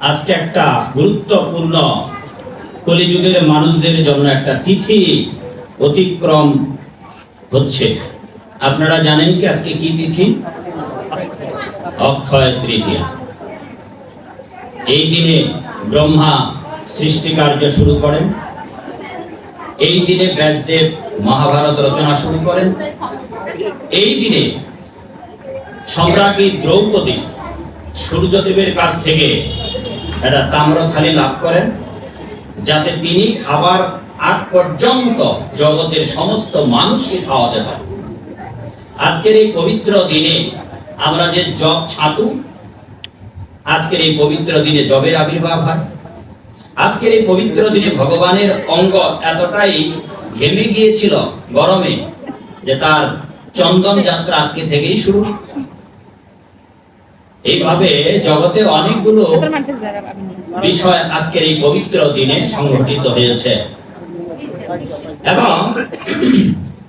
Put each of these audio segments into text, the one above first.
আজকে একটা গুরুত্বপূর্ণ কলিযুগের মানুষদের জন্য একটা তিথি অতিক্রম হচ্ছে। আপনারা জানেন কি আজকে কি তিথি? অক্ষয় তৃতীয়া। এই দিনে ব্রহ্মা সৃষ্টি কার্য শুরু করেন। এই দিনে ব্যাসদেব মহাভারত রচনা শুরু করেন। এই দিনে সম্রাজ্ঞী দ্রৌপদী সূর্যদেবের কাছ থেকে একটা তাম্রথালি লাভ করেন, যাতে তিনি খাবার আগ পর্যন্ত জগতের সমস্ত মানুষকে খাওয়াতে পারেন। আজকের এই পবিত্র দিনে আমরা যে জব ছাতু, আজকের এই পবিত্র দিনে জবের আবির্ভাব হয়। আজকের এই পবিত্র দিনে ভগবানের অঙ্গ এতটাই ঘেমে গিয়েছিল গরমে যে তার চন্দন যাত্রা আজকে থেকেই শুরু। এইভাবে জগতে অনেকগুলো বিষয় আজকের এই পবিত্র দিনে সংঘটিত হয়েছে। এবং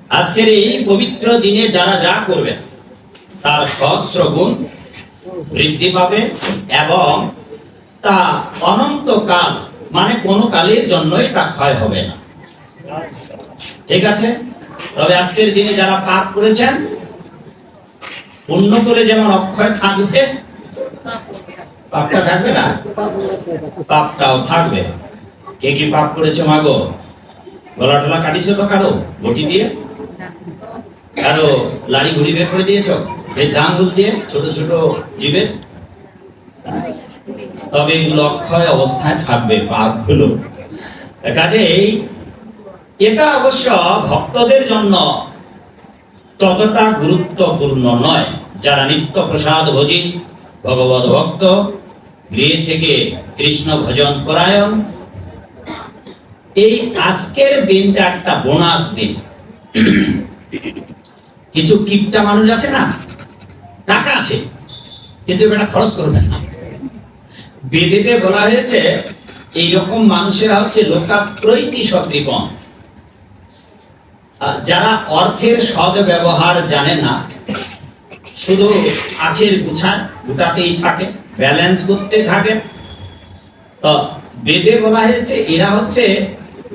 আজকের এই পবিত্র দিনে যারা যা করবে তার সহস্র গুণ বৃদ্ধি পাবে এবং তা অনন্ত কাল মানে কোনো কালের জন্যই তা ক্ষয় হবে না। ঠিক আছে? তবে আজকের দিনে যারা পাপ করেছেন পুণ্য করে যেমন অক্ষয় থাকবে, পাপটা থাকবে না? পাপটাও থাকবে। কে কি পাপ করেছে মাগো? গলা টলা কাটিছো তো কারও? বটি দিয়ে? কারও লাড়ি ঘুড়ি বের করে দিয়েছ? বৃদ্ধা আঙ্গুল দিয়ে? ছোট ছোট জীবে তবে এগুলো অক্ষয় অবস্থায় থাকবে, পাপগুলো। কাজেই এটা অবশ্য ভক্তদের জন্য ততটা গুরুত্বপূর্ণ নয়। যারা নিত্য প্রসাদ ভোজি ভগবত ভক্ত গৃহ থেকে কৃষ্ণ ভজন পরায়ণ এই আজকের দিনটা একটা বোনাস দিন। কিছু কিপটা মানুষ আছে না? টাকা আছে। কিন্তু এটা খরচ করবে না। বেদেতে বলা হয়েছে এইরকম মানুষেরা হচ্ছে লোকাপ্রৈতি আহ, যারা অর্থের সদ ব্যবহার জানে না, শুধু আখের গুছায় গুটাতেই থাকে ব্যালেন্স করতে থাকে। তো বেদে বলা হয়েছে, এরা হচ্ছে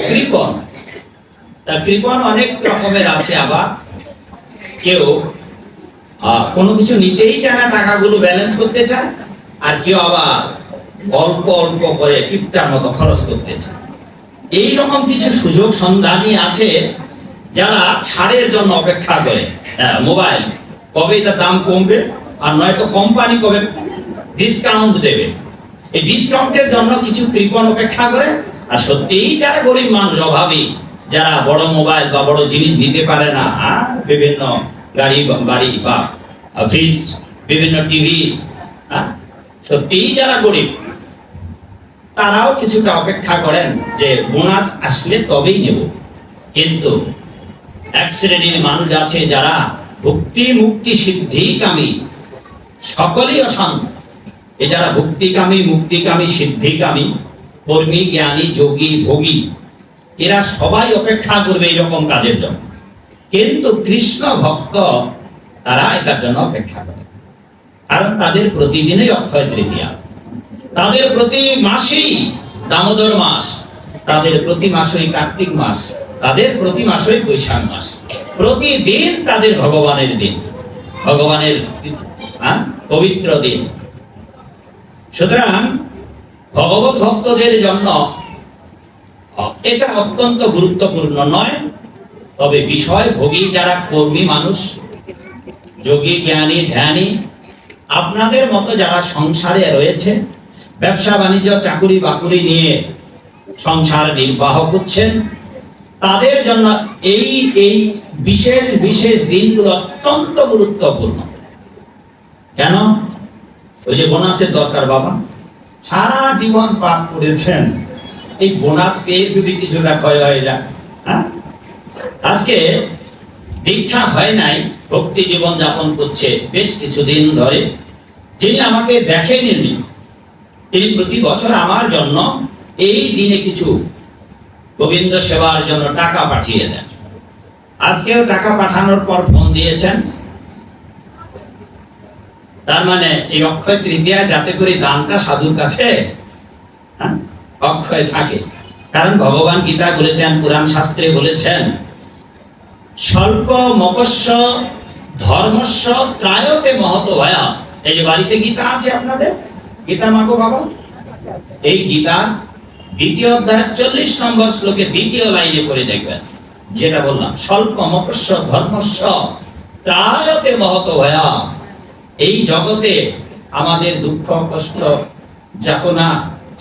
কৃপণ। তা কৃপণ অনেক রকমের আছে আবার। কেউ কোনো কিছু নিতেই চায় না, টাকাগুলো ব্যালেন্স করতে চায়, আর কেউ আবার অল্প অল্প করে কিপটার মতো খরচ করতে চায়। এই রকম কিছু সুযোগ সন্ধানই আছে যারা ছাড়ের জন্য অপেক্ষা করে মোবাইল, কবে এটা দাম কমবে আর নয়তো কোম্পানি কবে ডিসকাউন্ট দেবে? এই ডিসকাউন্টের জন্য কিছু কৃপণ অপেক্ষা করে। আর সত্যিই যারা গরিব মানুষ, অভাবী, যারা বড় মোবাইল বা বড় জিনিস নিতে পারে না বিভিন্ন গাড়ি, বাড়ি বা ফ্রিজ বিভিন্ন টিভি সত্যিই যারা গরিব, তারাও কিছুটা অপেক্ষা করেন যে বোনাস আসলে তবেই নেব। কিন্তু এক শ্রেণির মানুষ আছে যারা ভক্তি মুক্তি সিদ্ধিকামী। সকলই অশান্ত এ যারা ভক্তিকামী, মুক্তিকামী, সিদ্ধিকামী, কর্মী, জ্ঞানী, যোগী, ভোগী, এরা সবাই অপেক্ষা করবে এরকম কাজের জন্য। কিন্তু কৃষ্ণ ভক্ত, তারা এটার জন্য অপেক্ষা করে। কারণ তাদের প্রতিদিনই অক্ষয় তৃতীয়া। তাদের প্রতি মাসেই দামোদর মাস। তাদের প্রতি মাসই কার্তিক মাস। তাদের প্রতি মাসই বৈশাখ মাস। প্রতিদিন তাদের ভগবানের দিন। ভগবানের হ্যাঁ, পবিত্র দিন। সুতরাং ভগবত ভক্তদের জন্য এটা অত্যন্ত গুরুত্বপূর্ণ নয় তবে বিষয় ভোগী যারা কর্মী মানুষ যোগী জ্ঞানী ধ্যানী আপনাদের মতো যারা সংসারে রয়েছে ব্যবসা বাণিজ্য চাকুরি বাকুরি নিয়ে সংসার নির্বাহ করছেন তাদের জন্য এই এই বিশেষ বিশেষ দিনগুলো অত্যন্ত গুরুত্বপূর্ণ। কেন? ওই যে বোনাসের দরকার বাবা। সারা জীবন পাপ করেছেন। এই বোনাস পেয়ে যদি কিছুটা ক্ষয় হয়ে যায় হ্যাঁ? আজকে দীক্ষা হয় নাই, ভক্তি জীবন যাপন করছে বেশ কিছুদিন ধরে। যিনি আমাকে দেখেনি তিনি প্রতি বছর আমার জন্য এই দিনে কিছু গোবিন্দ সেবার জন্য টাকা পাঠিয়ে দেন। আজকেও টাকা পাঠানোর পর ফোন দিয়েছেন। তার মানে এই অক্ষয় তৃতীয়া যাতে করে দানটা সাধুর কাছে হ্যাঁ, অক্ষয় থাকে। কারণ ভগবান গীতা বলেছেন পুরাণ শাস্ত্রে বলেছেন স্বল্প মকস্য ধর্মস্য ত্রায়তে মহত ভয়া। এই যে বাড়িতে গীতা আছে আপনাদের? গীতা মাগো বাবা? এই গীতা দ্বিতীয় অধ্যায় চল্লিশ নম্বর শ্লোকে দ্বিতীয় লাইনে পড়ে দেখবেন, যেটা বললাম স্বল্প মপস্য ধর্মস্য ত্রায়তে মহত ভয়া এই জগতে আমাদের দুঃখ, কষ্ট, যাতনা,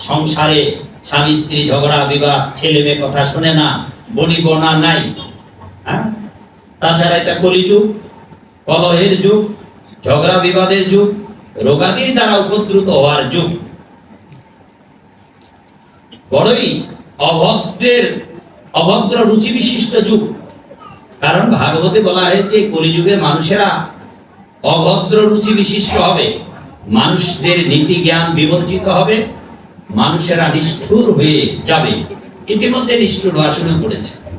সংসারে স্বামী, স্ত্রী, ঝগড়া, বিবাদ, ছেলে মেয়ে কথা শোনে না বনি বনা নাই। হ্যাঁ? তাছাড়া এটা কলিযুগ, কলহের যুগ, ঝগড়া বিবাদের যুগ, রোগাদির দ্বারা উপদ্রুত হওয়ার যুগ। বড়ই অভদ্রের, অভদ্র রুচি বিশিষ্ট যুগ। কারণ ভাগবতে বলা হয়েছে, কলিযুগের মানুষেরা অভদ্র রুচি বিশিষ্ট হবে। মানুষদের নীতি জ্ঞান বিবর্জিত হবে। মানুষেরা নিষ্ঠুর হয়ে যাবে। ইতিমধ্যে নিষ্ঠুর হওয়া শুরু করেছে।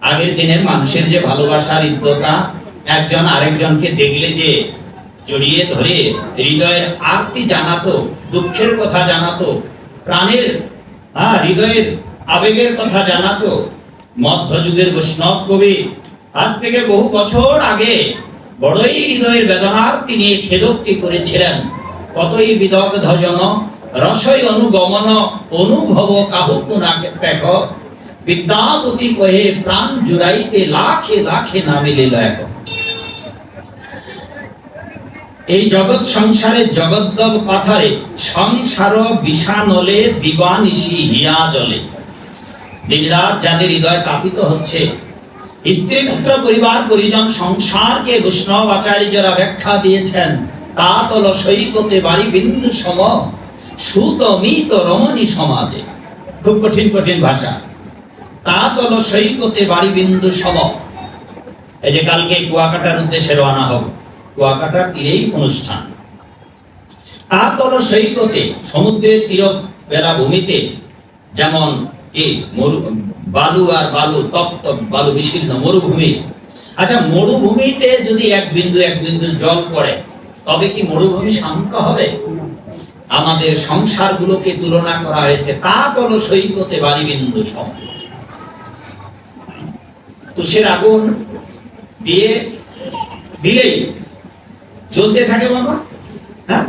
আগের দিনের মানুষের যে ভালোবাসা, হৃদ্যতা, একজন আরেকজনকে দেখলে যে জড়িয়ে ধরে, হৃদয়ের আরতি জানাতো, দুঃখের কথা জানাতো, প্রাণের হ্যাঁ হৃদয়ের আবেগের কথা জানাতো মধ্যযুগের বৈষ্ণব কবি। আজ থেকে বহু বছর আগে বড়ই হৃদয়ের বেদনার তিনি খেদোক্তি করেছিলেন। কতই বিদগ্ধ জন রসই অনুগমন, অনুভব কাহুকু না পেখ। বিদ্যাপতি কহে, প্রাণ জুড়াইতে লাখে লাখে না মিলিল এখন এই জগৎ সংসারে জগদ্দব পাথারে, সংসার বিষানলে দিবানিশি হিয়া জলে। দিনরাত যাদের হৃদয় তাপিত হচ্ছে, স্ত্রী পুত্র পরিবার পরিজন সংসারকে বৈষ্ণব আচার্যরা ব্যাখ্যা দিয়েছেন, তা তল সৈকতে বাড়ি বিন্দু সম, সুত মিত রমণী সমাজে। খুব কঠিন কঠিন ভাষা। তা তল সৈকতে বাড়ি বিন্দু সম। এই যে কালকে কুয়াকাটার উদ্দেশ্যে রওনা হবে। কুয়াকাটার তীরেই অনুষ্ঠান। তা তল সৈকতে সমুদ্রের তীর বেলাভূমিতে যেমন কি মরু, বালু আর বালু তপ্ত বালু বিশীর্ণ মরুভূমি। আচ্ছা মরুভূমিতে যদি এক বিন্দু এক বিন্দু জল পড়ে, তবে কি মরুভূমি শান্ত হবে? আমাদের সংসারগুলোকে তুলনা করা হয়েছে তা তল সৈকতে বাড়ি বিন্দু সম। তুষের আগুন দিয়ে দিলেই জ্বলতে থাকে বাবা হ্যাঁ?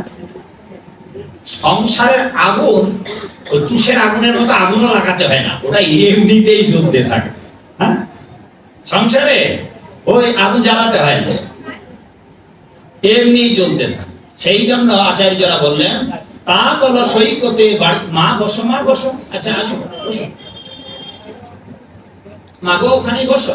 সংসারের আগুন তুষের আগুনের মতো আগুনও লাগাতে হয় না, ওটা এমনিতেই জ্বলতে থাকে হ্যাঁ? সংসারে ওই আগুন জ্বালাতে হয় না এমনি জ্বলতে থাকে। সেই জন্য আচার্যরা বললেন, তা তল সৈকতে মা, বসো মা, বসো আচ্ছা আসো, বসো। মা গো ওখানে বসো।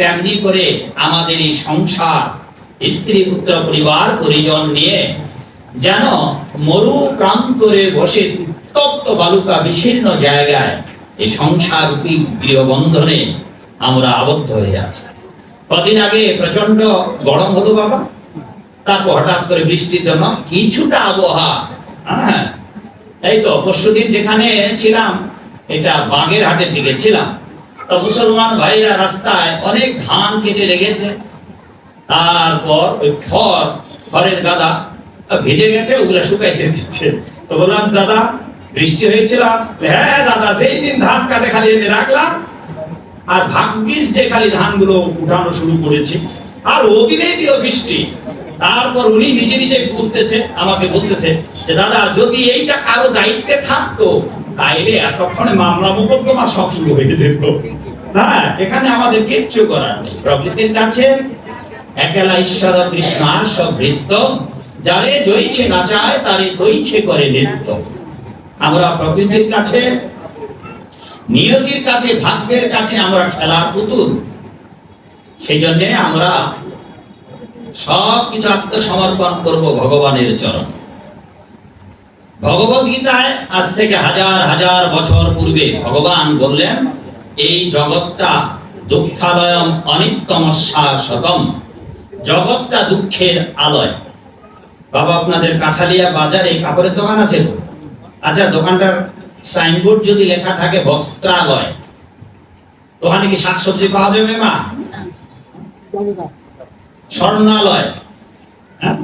তেমনি করে আমাদের এই সংসার, স্ত্রী, পুত্র, পরিবার, পরিজন নিয়ে যেন মরু প্রান্তরে বসে উত্তপ্ত বালুকা বিশীর্ণ জায়গায় এই সংসার গৃহবন্ধনে আমরা আবদ্ধ হয়ে আছি। কদিন আগে প্রচণ্ড গরম হলো বাবা। তারপর হঠাৎ করে বৃষ্টির জন্য কিছুটা আবহাওয়া হ্যাঁ এই তো পরশুদিন যেখানে ছিলাম, এটা বাগের হাটের দিকে ছিলাম। তো মুসলমান ভাইরা রাস্তায় অনেক ধান কেটে লেগেছে তারপর ওই খড়, খড়ের গাদা ভিজে গেছে, ওগুলা শুকাইতে দিচ্ছে। তো বললাম, দাদা, বৃষ্টি হয়েছিল। হ্যাঁ দাদা সেই দিন ধান কাটে খালি এনে রাখলাম। আর ভাগ্যিস যে খালি ধানগুলো উঠানো শুরু করেছে। আর ওদিনেই দিল বৃষ্টি। তারপর উনি নিজে নিজে বলতেছে, আমাকে বলতেছে যে, দাদা, যদি এইটা কারও দায়িত্বে থাকতো, তাইলে এতক্ষণে মামলা মোকদ্দমা সব শুরু হয়ে যেত। হ্যাঁ এখানে আমাদের কিচ্ছু করার নেই। প্রকৃতির কাছে একেলা ঈশ্বর কৃষ্ণার সব বৃত্ত, যারে তারে দইছে করে নৃত্য। আমরা প্রকৃতির কাছে নিয়তির কাছে, ভাগ্যের কাছে আমরা খেলার পুতুল। সেই জন্য আমরা সব কিছু আত্মসমর্পণ করব ভগবানের চরণ। ভগবত গীতায় আজ থেকে হাজার হাজার বছর পূর্বে ভগবান বললেন এই জগৎটা দুঃখালয়ম অনিত্যম শাশ্বতম জগৎটা দুঃখের আলয়। বাবা আপনাদের কাঠালিয়া বাজারে কাপড়ের দোকান আছে আচ্ছা দোকানটার সাইনবোর্ড যদি লেখা থাকে বস্ত্রালয়। ওখানে কি শাকসবজি পাওয়া যাবে মা? স্বর্ণালয়। হ্যাঁ?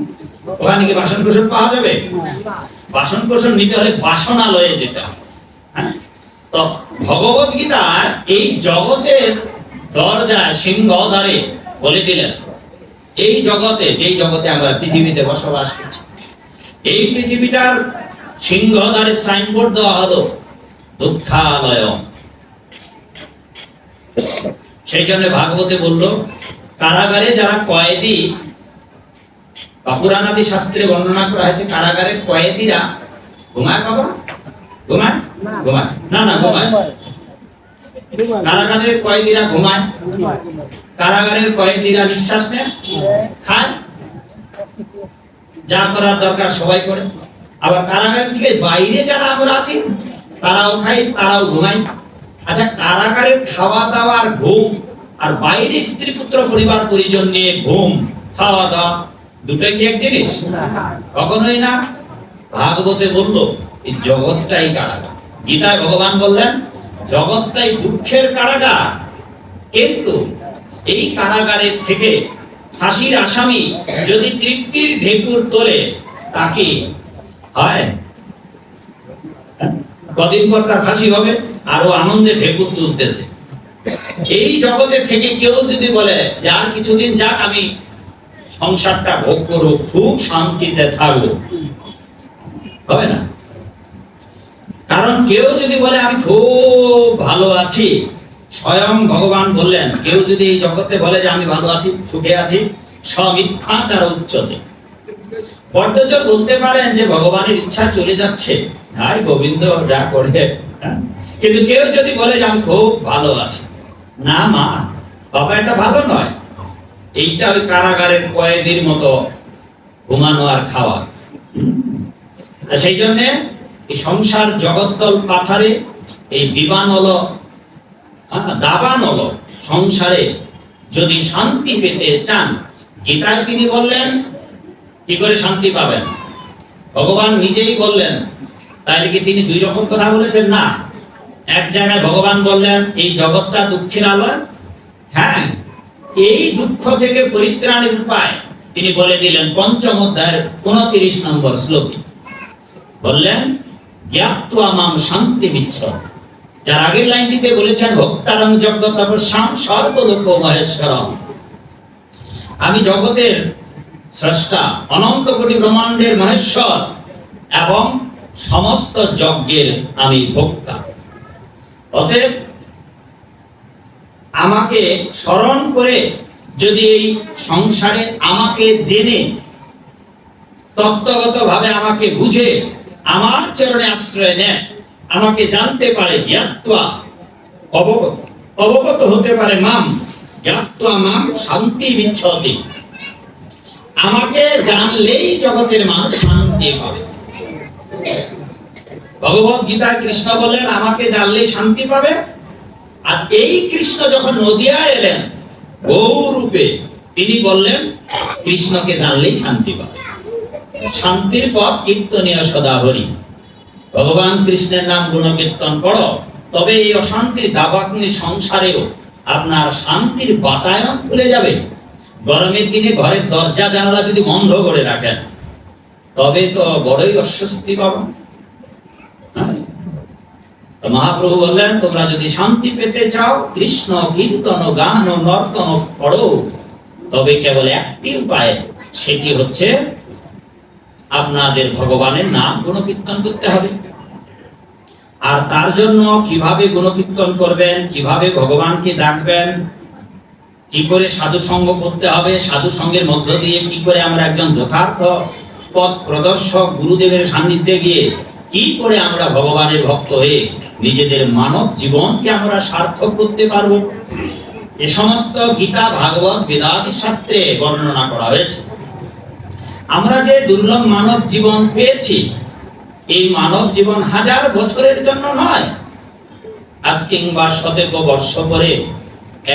ওখানে কি বাসন কোসন পাওয়া যাবে? বাসন কোসন নিতে হলে বাসনালয়ে যেতে হবে। হ্যাঁ? তো ভগবত গীতা এই জগতের দরজায় সিংহ দ্বারে বলে দিলেন। এই জগতে, যেই জগতে আমরা পৃথিবীতে বসবাস করছি, এই পৃথিবীটার সিংহদ্বারে সাইনবোর্ড দেওয়া হলো দুঃখালয় সেই জন্য ভাগবতে বলল, কারাগারে যারা কয়েদি, বা পুরাণাদি শাস্ত্রে বর্ণনা করা হয়েছে, কারাগারের কয়েদিরা ঘুমায় বাবা? ঘুমায় ঘুমায় না না ঘুমায় কারাগারের কয়েদিরা ঘুমায় কারাগারের কয়েদিরা নিঃশ্বাস নেয় খায়। যা করার দরকার সবাই করে। আবার কারাগার থেকে বাইরে যারা আমরা আছি তারাও খাই তারাও ঘুমাই আচ্ছা কারাগারের খাওয়া দাওয়া আর ঘুম আর বাইরে স্ত্রী পুত্র পরিবার পরিজন নিয়ে ঘুম খাওয়া দাওয়া দুটোই কি এক জিনিস? কখনোই না। ভাগবতে বলল এই জগৎটাই কারাগার। গীতায় ভগবান বললেন, জগৎটাই দুঃখের কারাগার। কিন্তু এই কারাগারের থেকে ফাঁসির আসামি যদি তৃপ্তির ঢেকুর তোলে, তাকে হয় কদিন পর তার ফাঁসি হবে আরও আনন্দে ঢেকুর তুলতেছে। এই জগতে থেকে কেউ যদি বলে, যে আর কিছুদিন যাক, আমি সংসারটা ভোগ করব, খুব শান্তিতে থাকব। হবে না। কেউ যদি বলে, আমি খুব ভালো আছি। স্বয়ং ভগবান বললেন, কেউ যদি এই জগতে বলে যে, আমি ভালো আছি, সুখে আছি সমিথ্যাচার উচ্চতে। বড্ডজোর বলতে পারেন যে, ভগবানের ইচ্ছা চলে যাচ্ছে। হাই গোবিন্দ, যা করে হ্যাঁ? কিন্তু কেউ যদি বলে যে, আমি খুব ভালো আছি। না, মা, বাবা এটা ভালো নয়। এইটা ওই কারাগারের কয়েদির মতো ঘুমানো আর খাওয়া। সেই জন্য এই সংসার জগদ্দল পাথারে এই দিবান হলো আহ, দাবান হলো সংসারে যদি শান্তি পেতে চান গীতায় তিনি বললেন কি করে শান্তি পাবেন? ভগবান নিজেই বললেন তাইলে কি তিনি দুই রকম কথা বলেছেন? না। এক জায়গায় ভগবান বললেন এই জগৎটা দুঃখের আলয়। হ্যাঁ এই দুঃখ থেকে পরিত্রাণের উপায় তিনি বলে দিলেন পঞ্চম অধ্যায়ের উনত্রিশ নম্বর শ্লোকে। বললেন শান্তি বিচ্ছ যার আগের লাইনটিতে বলেছেন সর্বলোক মহেশ্বরম আমি জগতের স্রষ্টা, অনন্ত কোটি ব্রহ্মাণ্ডের মহেশ্বর এবং সমস্ত যজ্ঞের আমি ভোক্তা। অতএব আমাকে স্মরণ করে যদি এই সংসারে আমাকে জেনে তত্ত্বগত ভাবে আমাকে বুঝে আমার চরণে আশ্রয় নেয়। আমাকে জানতে পারে জ্ঞাত্বা অবগত। অবগত হতে পারে মাম। জ্ঞাত্বা মাম শান্তি বিচ্ছতি। আমাকে জানলেই জগতের মানুষ শান্তি পাবে। ভগবত গীতায় কৃষ্ণ বলেন আমাকে জানলেই শান্তি পাবে? আর এই কৃষ্ণ যখন নদিয়া এলেন, গৌরূপে তিনি বললেন, কৃষ্ণকে জানলেই শান্তি পাবে। শান্তির পথ কীর্তনীয় সদা হরি ভগবান কৃষ্ণের নাম গুণকীর্তন করো তবে এই অশান্তির দাবাগ্নি সংসারেও আপনার শান্তির বাতায়ন খুলে যাবে। গরমের দিনে ঘরের দরজা জানালা যদি বন্ধ করে রাখেন, তবে তো বড়ই অস্বস্তি পাবেন। হ্যাঁ? মহাপ্রভু বললেন, তোমরা যদি শান্তি পেতে চাও, কৃষ্ণ কীর্তন গান ও নর্তন পড়ো, তবে কেবল একটি উপায়, সেটি হচ্ছে আপনাদের ভগবানের নাম গুণকীর্তন করতে হবে। আর তার জন্য কীভাবে গুণকীর্তন করবেন, কীভাবে ভগবানকে ডাকবেন, কি করে সাধু সঙ্গ করতে হবে, সাধু সঙ্গের মধ্য দিয়ে কি করে আমরা একজন যথার্থ পথ প্রদর্শক গুরুদেবের সান্নিধ্যে গিয়ে কি করে আমরা ভগবানের ভক্ত হয়ে নিজেদের মানব জীবনকে আমরা সার্থক করতে পারব? এ সমস্ত গীতা ভাগবত বেদাদি শাস্ত্রে বর্ণনা করা হয়েছে। আমরা যে দুর্লভ মানব জীবন পেয়েছি, এই মানব জীবন হাজার বছরের জন্য নয়। আজ কিংবা শতেক বর্ষ পরে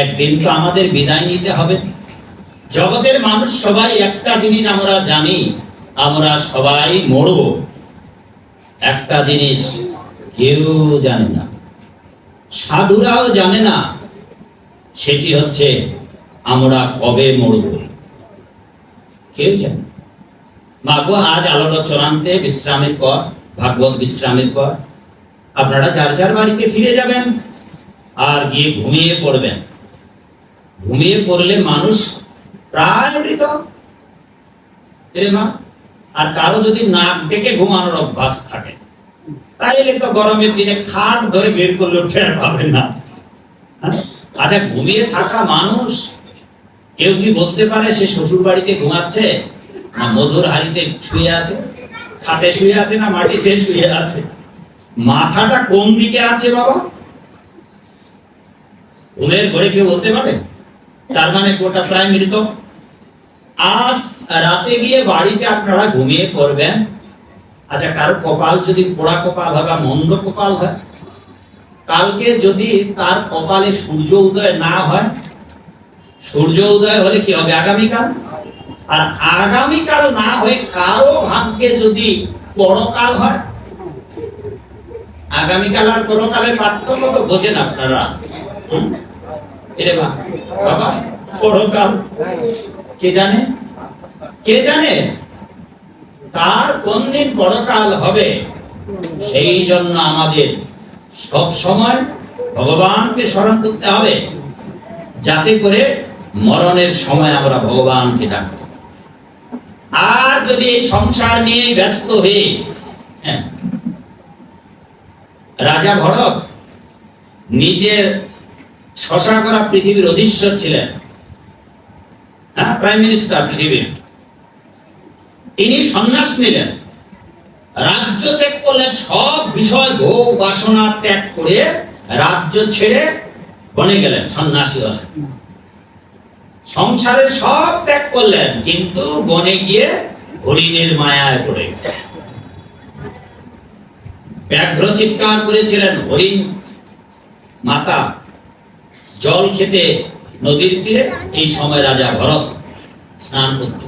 একদিন তো আমাদের বিদায় নিতে হবে। জগতের মানুষ সবাই একটা জিনিস আমরা জানি, আমরা সবাই মরব। একটা জিনিস কেউ জানে না, সাধুরাও জানে না, সেটি হচ্ছে আমরা কবে মরব। কেউ জানে। মাগো আজ আলোচনান্তে বিশ্রামের পর, ভাগবত বিশ্রামের পর। আপনারা যার যার বাড়িতে ফিরে যাবেন আর গিয়ে ঘুমিয়ে পড়বেন। ঘুমিয়ে পড়লে মানুষ প্রায় মৃত আর কারও যদি নাক ডেকে ঘুমানোর অভ্যাস থাকে, তাইলে তো গরমের দিনে খাট ধরে বের করলে টের পাবেন না। হ্যাঁ? আচ্ছা ঘুমিয়ে থাকা মানুষ, কেউ কি বলতে পারে সে শ্বশুর বাড়িতে ঘুমাচ্ছে? মধুর হাড়িতে শুয়ে আছে? খাটে শুয়ে আছে না মাটিতে শুয়ে আছে? মাথাটা কোন দিকে আছে বাবা? ঘুমের ঘরে কেউ বলতে পারে? তার মানে গোটা প্রায় মৃত। আজ রাতে গিয়ে বাড়িতে আপনারা ঘুমিয়ে পড়বেন। আচ্ছা কারও কপাল যদি পোড়া কপাল হয় বা মন্দ কপাল হয়? কালকে যদি তার কপালে সূর্য উদয় না হয়, সূর্য উদয় হলে কি হবে আগামীকাল? আর আগামীকাল না হয়ে কারও ভাগ্যে যদি পরকাল হয়, আগামীকাল আর পরকালের পার্থক্য তো বোঝেন আপনারা। এরে বাবা, পরকাল। কে জানে? কে জানে? কার কোন দিন পরকাল হবে? সেই জন্য আমাদের সব সময় ভগবানকে স্মরণ করতে হবে, যাতে করে মরণের সময় আমরা ভগবানকে ডাকব আর যদি এই সংসার নিয়ে ব্যস্ত হয়ে হ্যাঁ, রাজা ভরত নিজের শশা করা পৃথিবীর অধীশ্বর ছিলেন হ্যাঁ প্রাইম মিনিস্টার পৃথিবীর। তিনি সন্ন্যাস নিলেন রাজ্য ত্যাগ করলেন সব বিষয় ভোগ বাসনা ত্যাগ করে রাজ্য ছেড়ে বনে গেলেন সন্ন্যাসী হলেন। সংসারের সব ত্যাগ করলেন, কিন্তু বনে গিয়ে হরিণের মায়ায় পড়ে ব্যাঘ্র চিৎকার করেছিলেন, হরিণ, মাতা, জল খেতে নদীর তীরে, এই সময় রাজা ভরত স্নান করতে।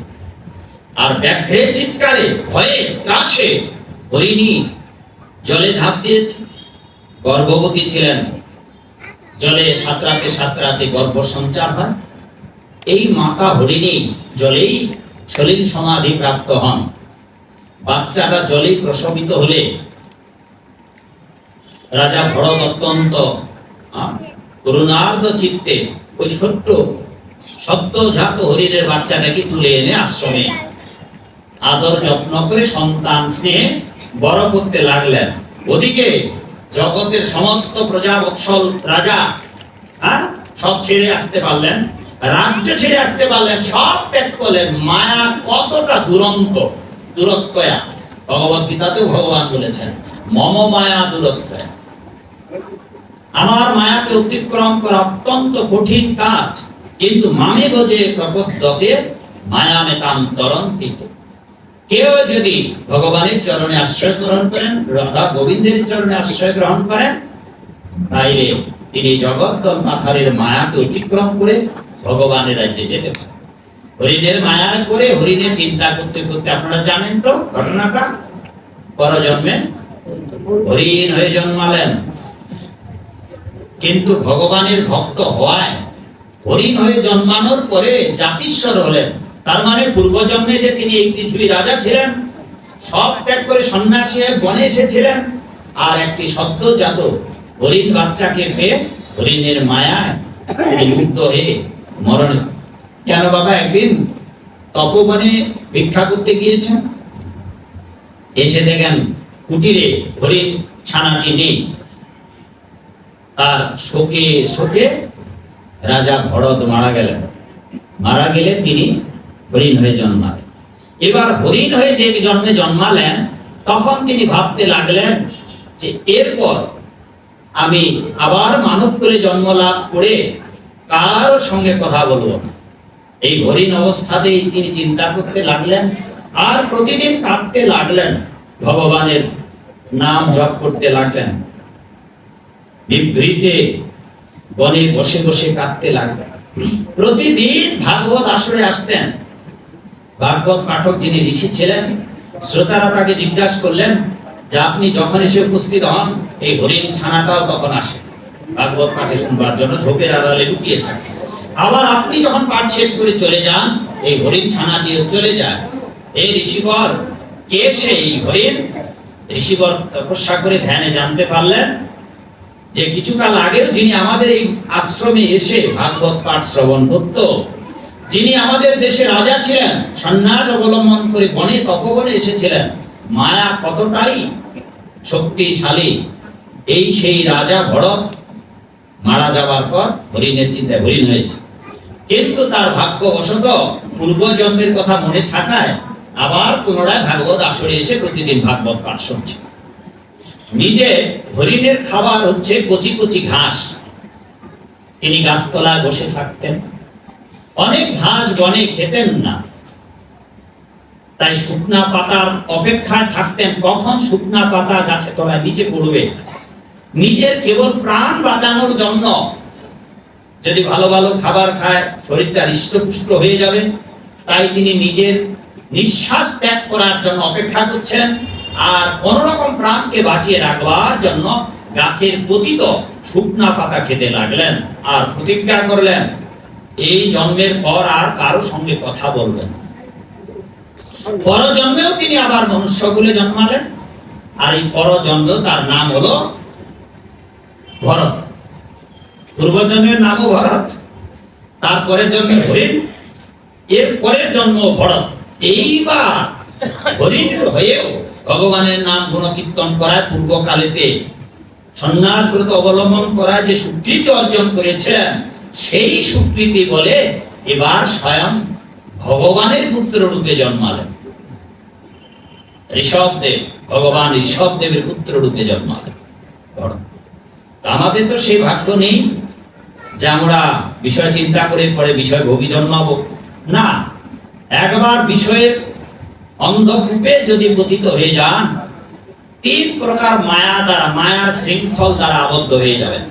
আর ব্যাঘ্রের চিৎকারে, ভয়ে, ত্রাসে হরিণী জলে ঝাঁপ দিয়েছে। গর্ভবতী ছিলেন, জলে সাঁতরাতে সাঁতরাতে গর্ভ সঞ্চার হয়। এই মাতা হরিণী জলেই সলিল সমাধি প্রাপ্ত হন। বাচ্চাটা জলে প্রসবিত হলে রাজা ভরত অত্যন্ত করুণার্ধ চিত্তে ওই ছোট্ট সদ্যজাত হরিণের বাচ্চাটাকে তুলে এনে আশ্রমে আদর যত্ন করে সন্তান স্নেহে বড় করতে লাগলেন। ওদিকে জগতের সমস্ত প্রজা বৎসল রাজা হ্যাঁ সব ছেড়ে আসতে পারলেন। রাজ্য ছেড়ে আসতে পারলেন, সব ত্যাগ করলেন। মায়া কতটা দুরন্ত, দূরত্বয়া। ভগবত গীতাতেও ভগবান বলেছেন, মম মায়া দূরত্বয়া। আমার মায়াকে অতিক্রম করা অত্যন্ত কঠিন কাজ, কিন্তু মামে বোঝে প্রপদ্যকে মায়া মেতাম তরন্তিত কেউ যদি ভগবানের চরণে আশ্রয় গ্রহণ করেন, রাধা গোবিন্দের চরণে আশ্রয় গ্রহণ করেন, তাইলে তিনি জগৎ পাথারের মায়াকে অতিক্রম করে ভগবানের রাজ্যে যেতে পারেন হরিণের মায়া করে হরিণের চিন্তা করতে করতে আপনারা জানেন তো ঘটনাটা? পরজন্মে হরিণ হয়ে জন্মালেন। কিন্তু ভগবানের ভক্ত হওয়ায় হরিণ হয়ে জন্মানোর পরে জাতিস্বর হলেন। তার মানে পূর্বজন্মে যে তিনি এই পৃথিবীর রাজা ছিলেন, সব ত্যাগ করে সন্ন্যাসী হয়ে বনে এসেছিলেন, আর একটি সদ্যজাত হরিণ বাচ্চাকে পেয়ে হরিণের মায়ায় মুগ্ধ হয়ে মরণ। কেন বাবা একদিন তপবনে ভিক্ষা করতে গিয়েছেন? এসে দেখেন কুটিরে হরিণ ছানাটি নেই। তার শোকে শোকে রাজা ভরত মারা গেলেন। মারা গেলে তিনি হরিণ হয়ে জন্মালেন। এবার হরিণ হয়ে যে জন্মে জন্মালেন, তখন তিনি ভাবতে লাগলেন যে এরপর আমি আবার মানব করে জন্ম লাভ করে কারোর সঙ্গে কথা বলব না? এই হরিণ অবস্থাতেই তিনি চিন্তা করতে লাগলেন, আর প্রতিদিন কাঁদতে লাগলেন, ভগবানের নাম জপ করতে লাগলেন। বিবৃতে বনে বসে বসে কাঁদতে লাগলেন। প্রতিদিন ভাগবত আসরে আসতেন। ভাগবত পাঠক যিনি ঋষি ছিলেন, শ্রোতারা তাকে জিজ্ঞাসা করলেন, যে আপনি যখন এসে উপস্থিত হন, এই হরিণ ছানাটাও তখন আসে। ভাগবত পাঠে শুনবার জন্য ঝোপের আড়ালে লুকিয়ে থাকে। আবার আপনি যখন পাঠ শেষ করে চলে যান, এই হরিণ ছানা ছানাটিও চলে যায়। এই ঋষিবর, কে সেই হরিণ? ঋষিবর তপস্যা করে ধ্যানে জানতে পারলেন যে কিছুকাল আগেও যিনি আমাদের এই আশ্রমে এসে ভাগবত পাঠ শ্রবণ করত, যিনি আমাদের দেশে রাজা ছিলেন, সন্ন্যাস অবলম্বন করে বনে তপবনে এসেছিলেন, মায়া কতটাই শক্তিশালী। এই সেই রাজা ভরত মারা যাবার পর হরিণের চিন্তায় হরিণ হয়েছে। কিন্তু তার ভাগ্যবশত পূর্বজন্মের কথা মনে থাকায় আবার পুনরায় ভাগবত আসরে এসে প্রতিদিন ভাগবত পাঠ শুনছে। নিজে হরিণের খাবার হচ্ছে কচি কচি ঘাস। তিনি গাছতলায় বসে থাকতেন। অনেক ঘাস বনে খেতেন না। তাই শুকনা পাতার অপেক্ষায় থাকতেন। কখন শুকনা পাতা গাছে তলায় নিচে পড়বে? নিজের কেবল প্রাণ বাঁচানোর জন্য যদি ভালো ভালো খাবার খায়, শরীরটা হৃষ্টপুষ্ট হয়ে যাবে। তাই তিনি নিজের নিঃশ্বাস ত্যাগ করার জন্য অপেক্ষা করছেন। আর কোন রকম প্রাণকে বাঁচিয়ে রাখবার জন্য গাছের পতিত শুকনা পাতা খেতে লাগলেন আর প্রতিজ্ঞা করলেন, এই জন্মের পর আর কারও সঙ্গে কথা বলবেন পরজন্মেও তিনি আবার মনুষ্য কুলে জন্মালেন। আর এই পরজন্ম তার নাম হলো ভরত। পূর্বজন্মের নামও ভরত, তারপরের জন্মে হরিণ এর পরের জন্ম ভরত। এইবার হরিণ হয়েও ভগবানের নাম গুণকীর্তন করায় পূর্বকালেতে সন্ন্যাস ব্রত অবলম্বন করায় যে স্বীকৃতি অর্জন করেছেন, সেই স্বীকৃতি বলে এবার স্বয়ং ভগবানের পুত্র রূপে জন্মালেন। ঋষভদেব, ভগবান ঋষভদেবের পুত্র রূপে জন্মালেন ভরত। আমাদের তো সেই ভাগ্য নেই যে আমরা বিষয় চিন্তা করে পরে বিষয় ভোগী জন্মাব। না, একবার বিষয়ের অন্ধকূপে যদি পতিত হয়ে যান, তিন প্রকার মায়া দ্বারা, মায়ার শৃঙ্খল দ্বারা আবদ্ধ হয়ে যাবেন।